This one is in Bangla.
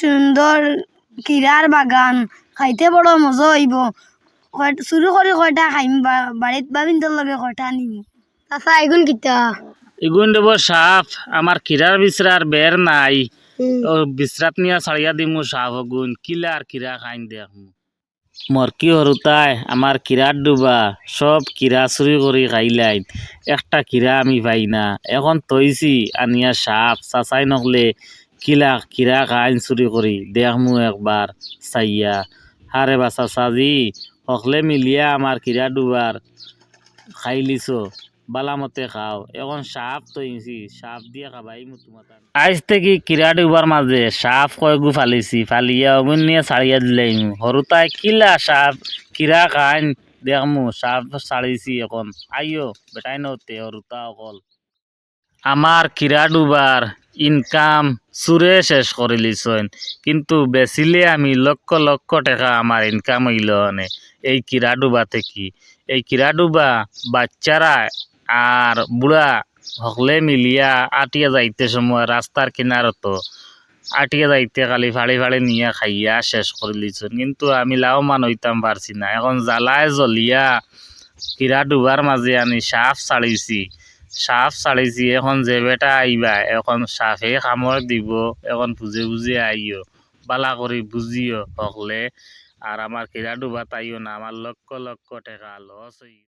সুন্দর কিরার বাগান খাইতে বড় মজা হইব চুরি করে কয়টা খাইম বাড়িত বাবিন্দর লগে কয়টা নিম চাচা এগুন কিতা এগুন দেব সাপ। আমার কিরার বিচরার বের নাই। ও বিশ্রাত নিয়া ছাড়িয়া দিমু সাপ গুণ কিলা আর কিরা খাইন দেখমু মোর কি হরুতাই আমার কিরার ডুবা সব কিরা চুরি করে খাইলাইন। একটা কিরা আমি পাই না এখন তৈছি আনিয়া সাপ। চাচাই নকলে কিলা, কিরা খাইন চুরি করি দেখমু একবার চাইয়া। হারে বা চাচাজি সকলে মিলিয়া আমার কিরা ডুবার খাইলিছ বালামতে খাও। এখন সাপ তো তৈছি সাপ দিয়ে খাবাই তোমার আজ থেকে কিরা ডুবার মাঝে সাপ কয়গু ফালিছি, ফালিয়া অগুন নিয়ে ছাড়িয়া দিলাই হরুতাই কিলা সাপ কিরা খাইন দেখমু সাপ ছাড়িছি এখন। আইও বেটাই নতে হরুতা অকল। আমার কিরা ডুবার ইনকাম চুরে শেষ করে লিছন কিন্তু বেচিলে আমি লক্ষ লক্ষ টাকা আমার ইনকাম হইল অনে এই কিরা ডুবা থেকে এই কিরা ডুবা বাচ্চারা আর বুড়া হকলে মিলিয়া আটিয়া যাইতে সময় রাস্তার কিনারত আটিয়া যাইতে খালি ফাড়ি ফাড়ি নিয়ে খাইয়া শেষ করে লিছন কিন্তু আমি লাভবান হইতাম পারছি না। এখন জ্বালায় জ্বলিয়া কিরা ডুবার মাঝে আমি সাপ ছাড়িছি সাপ ছাড়িছি এখন যে বেটা আইবা এখন সাপে কামড় দিব, এখন বুঝে বুঝে আইও বালা করে বুঝিও হকলে আর আমার কেরা ডুবা তাইও না আমার লক্ষ লক্ষ টাকা লস হই